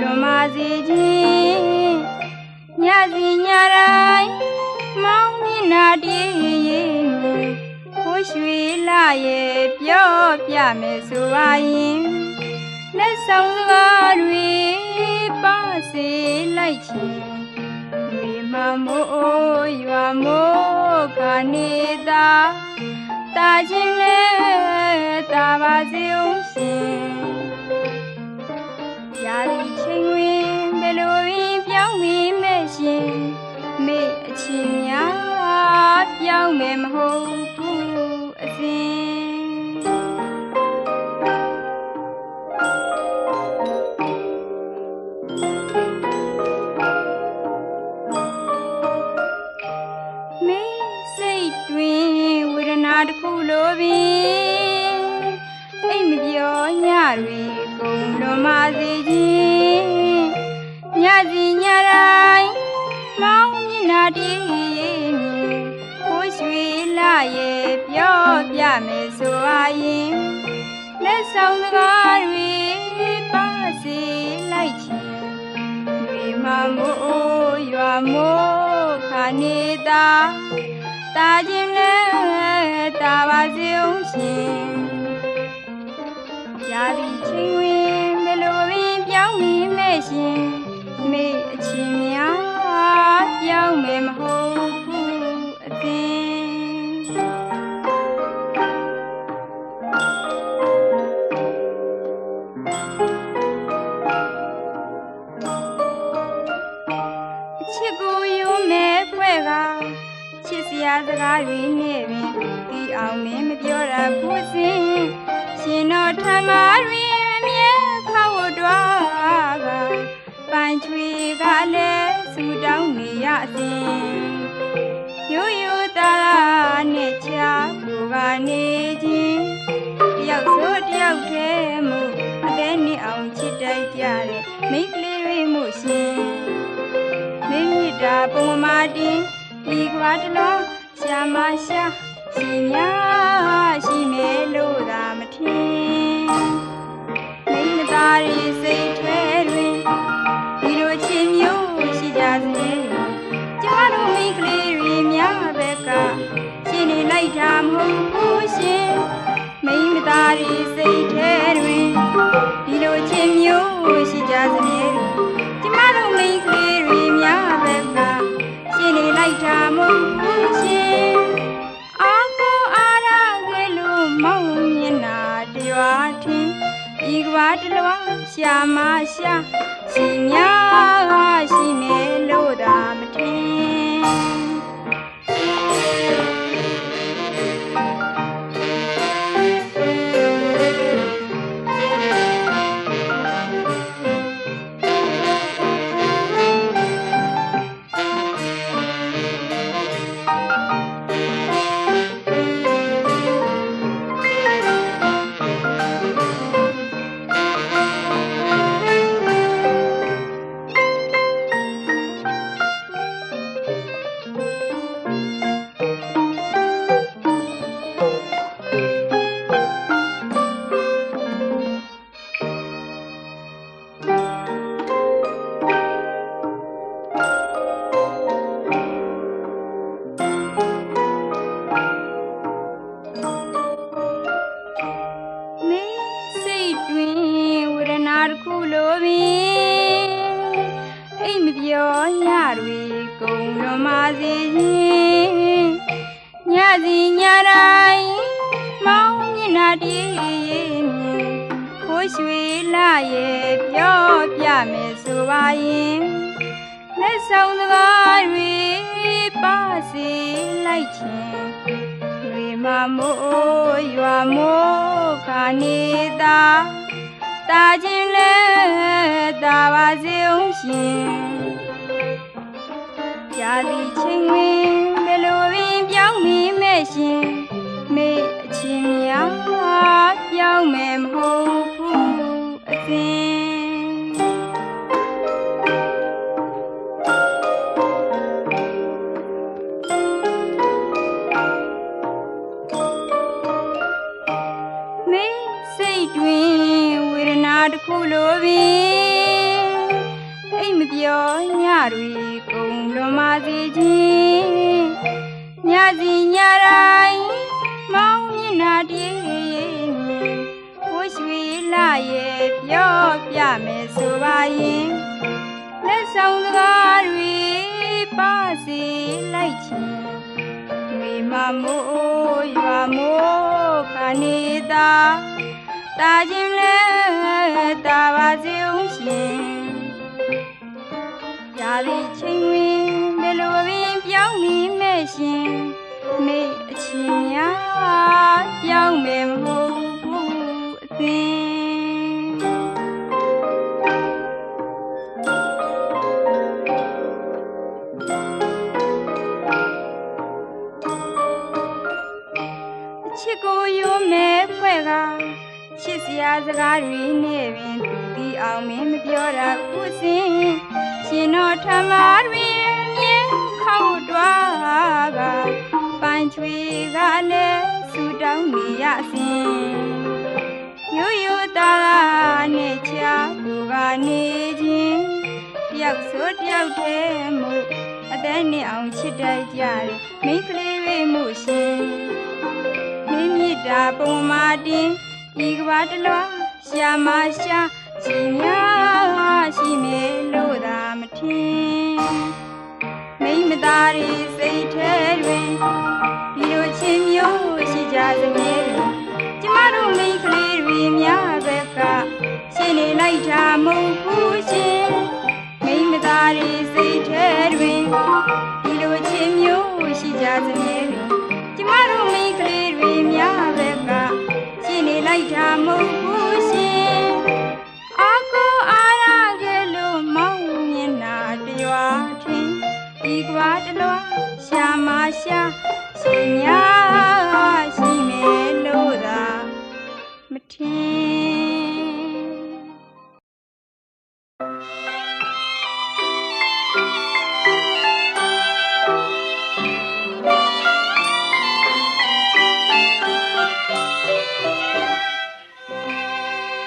စေခြင်းညစီညတိုင်းမောင်မျက်နာတည်းရင်ကိုရွှေလာရဲ့ပြောပြမယ်ဆိုပါရင်လက်ဆောင်စကားတွေပါစေလိုက်ချင်တွေမမိုးရွာမိုးခနေတာတာချင်းလဲတာပါစေဦးရှင် ရာဒီချိန်ဝင်ဘယ်လိုရင်းပြောင်းမိမဲ့ရှင်မေ့အချင်းများပြောင်းမယ်မဟုတ်ဘူးအစဉ်မေ့စိတ်တွင်ဝေဒနာတစ်ခုလိုပင်အိမ်မပြောညတွေကုန်လွန်ပါစေ မယ်ဆိုပါရင်လက်ဆောင်စကားတွေပါစေလိုက်ချင်တွေမမိုးရွာမိုးခါနေတာတာခြင်းလဲတာပါစေဦးရှင်ရာဒီချိန်ဝင်ဘယ်လိုပင်ပြောင်းမိမဲ့ရှင်မေ့အချင်းများ မှာတွင်အမြဲခေါ်တွားကပိုင်ချွေကလည်းဆူတောင်းနေရစဉ်ရိုးရိုးသားသားနဲ့ချာကိုကနေခြင်းတယောက်ဆိုတယောက်တည်းမှုအသေးနဲ့အောင်ချစ်တိုက်ကြတဲ့မိန်းကလေးတွေမှုရှင်မင်းမြစ်တာပုံမာတင်ဒီကွာတလုံးရှာမရှာရှင်များရှိမယ်လို့သာမထင်မိ န်းမသားတွေစိတ်ထဲတွင်ဒီလိုချင်မျိုးရှိကြစေကျမတို့မိန်းကလေးတွေများဘက်ကရှင်နေလိုက်တာမဟုတ်ဘူးရှင်မိန်းမသားတွေစိတ်ထဲတွင် လွားရှာမရှာရှိ တ်တွင်ဝေဒနာတစ်ခုလိုပင်အိမ်မပြောညတွေကုန်လွန်ပါစေခြင်းညစီညတိုင်းမောင်မျက်နာတည်းရင်ကိုရွှေလာရဲ့ပြောပြမယ်ဆိုပါရင်လက်ဆောင်စကားတွေပါစေလိုက်ချင်တွေမမိုးရွာမိုးခါနေတာ တာချင်းလဲတာပါစေဦးရှင်ရာဒီချိန်ဝင်ဘယ်လိုပင်ပြောင်းမိမဲ့ရှင်မေ့အချင်းများပြောင်းမယ်မဟုတ်ဘူးအစဉ် ညတိုင်းမောင်မျက်နှာတည်းဘိုးရွှေလာရဲ့ပြောပြမယ်ဆိုပါရင်လက်ဆောင်စကားတွေပါစေလိုက်ချင်တွေမမိုးရွာမိုးခနေတာတာခြင်းလဲတာပါစေဦးရှင်ရာသီချိန်ဝင်ဘယ်လိုပင်ပြောင်းမိမဲ့ရှင် မေအချင်းများပြောင်းမယ်မဟုတ်ဘူးအသင်အချစ်ကိုယူမဲ့ဖွဲ့ကချစ်စရာစကားတွေနဲ့ပင်သူဒီအောင်မင်းမပြောတာခုစဉ်ရှင်တော်ထမတွင်မြဲခေါက်တွားက ပိုင်ချွေကလည်းဆူတောင်းနေရစဉ်ရိုးရိုးသားသားနဲ့ချာသူကနေခြင်းတယောက်ဆိုတယောက်တည်းမို့အသက်နဲ့အောင်ချစ်တတ်ကြတယ်မိန်းကလေးတွေမို့ရှင်မင်းမြစ်တာပုံမာတင်ဤကဘာတလွားရှာမရှာရှိများရှိမယ်လို့သာမထင်မိမ သားရီစိတ်ထဲတွင်ဒီလိုချင်းမျိုးရှိကြစမြဲတွင်ကျမတို့မိန်းကလေးတွေများဘက်ကရှင်းနေလိုက်တာမဟုတ်ဘူး ရှာမရှာရှင်များရှိမယ်လို့သာမထင်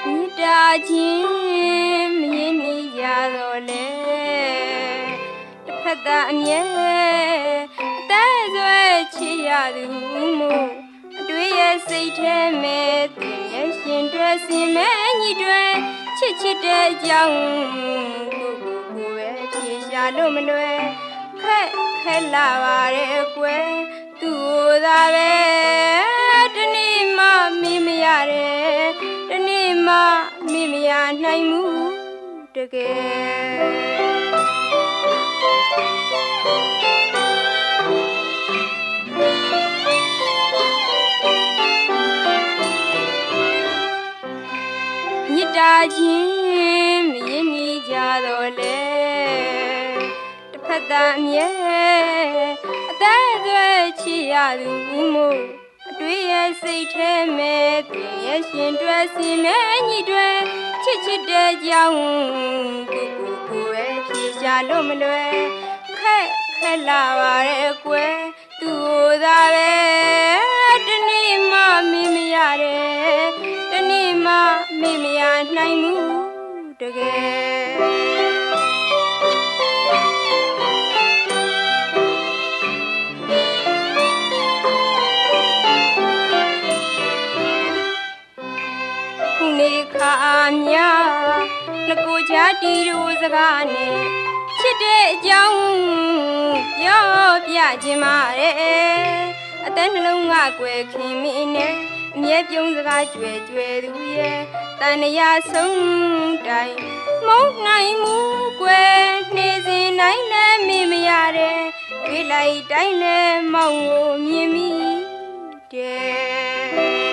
မြစ်တာချင်းမရင်နေကြတော့လေတစ်ဖက်သားအမြဲအသက်ဆွဲ ချစ်ရသူမို့အတွေ့ရဲ့စိတ်ထဲမဲ့သူရဲ့ရှင်တွေစင်မဲ့ညီတွေချစ်ချစ်တဲ့အကြောင်းကိုကိုကိုပဲဖြေရှာလို့မလွယ်ခက်ခက်လာပါရဲ့ကွယ်သူ့ကိုယ်သာပဲတနေ့မှမင်းမရတယ်တနေ့မှမိမရနိုင်မှုတကယ် မြစ်တာချင်းမရင်နေကြတော့လေတစ်ဖက်သားအမြဲအသက်အသွဲချစ်ရသူမို့အတွေ့ရဲ့စိတ်ထဲမဲ့သူရဲ့ရှင်တွေစင်မဲ့ညီတွေချစ်ချစ်တဲ့ကြောင်းကိုကိုကိုပဲဖြေရှာလို့မလွယ်ခက်ခက်လာပါရဲ့ကွယ်သူ့ကိုယ်သာပဲတနေ့မှမင်းမရတယ်တနေ့ မှမင်းမရနိုင်မှုတကယ်ခုနေခါမြငကိုချာတီတို့စကားနဲ့ချစ်တဲ့အကြောင်းပြောပြခြင်းပါရဲ့အသက်နှလုံးကကွယ်ခင်မင်းနဲ့ အမြဲပြုံးစကားကြွယ်ကြွယ်သူရဲ့တန်ရဆုံးတိုင်မုန်းနိုင်မှုကွယ်နေစဉ်တိုင်းလည်းမင်းမရတဲ့တွေ့လိုက်တိုင်းလည်းမောင်ကိုမြင်မိတဲ့ခ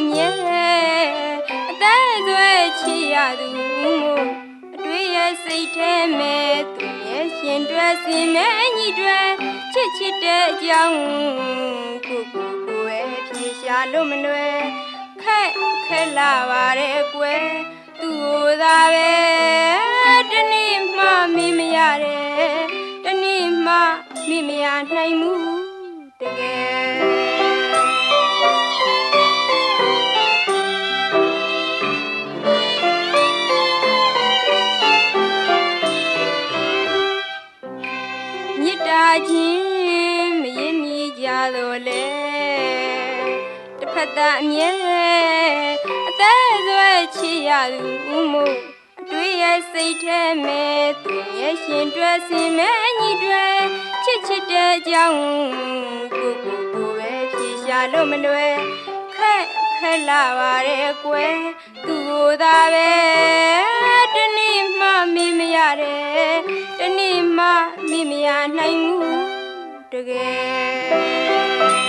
အမြဲအသက်သွဲချီရသူမို့အတွေ့ရဲ့စိတ်ထဲမဲ့သူရဲ့ရှင်တွဲစင်မဲ့ညီတွဲချစ်ချစ်တဲ့အကြောင်းကိုကိုကိုယ်ရဲ့ဖြေရှာလို့မလွယ်ခက်ခက်လာပါရဲ့ကွယ်သူ့ကိုယ်သာပဲတနေ့မှမေးမရတယ်တနေ့မှမေးမရနိုင်မှု တစ်ဖက်သားအမြဲအသက်ဆွဲချီရသူဦးမို့အတွေ့ရဲ့စိတ်ထဲမဲ့သူရဲ့ရှင်တွဲစင်မဲ့ညီတွဲချစ်ချစ်တဲ့ကြောင်းကိုကိုကိုပဲဖြေရှာလို့မလွယ်ခက်ခက်လာပါရဲ့ကွယ်သူကိုယ်သာပဲတနေ့မှမေးမရတယ်တနေ့မှမေးမရနိုင်ဘူးတကယ်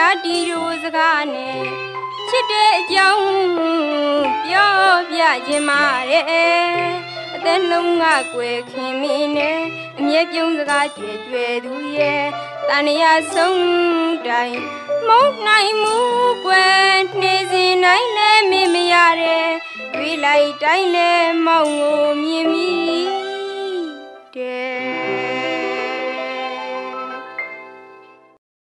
ငကိုကြတီတို့စကားနဲ့ချစ်တဲ့အကြောင်းပြောပြခြင်းမာတဲ့အသက်လုံးကကွယ်ခင်မင်းနဲ့အမြဲပြုံးစကားကြွယ်ကြွယ်သူရဲ့တန်ရာဆုံးတိုင်းမုန်းနိုင်မှုကွယ်နေစဉ်တိုင်းလည်းမင်းမရတဲ့တွေးလိုက်တိုင်းလည်းမောင်ကိုမြင်မိတဲ့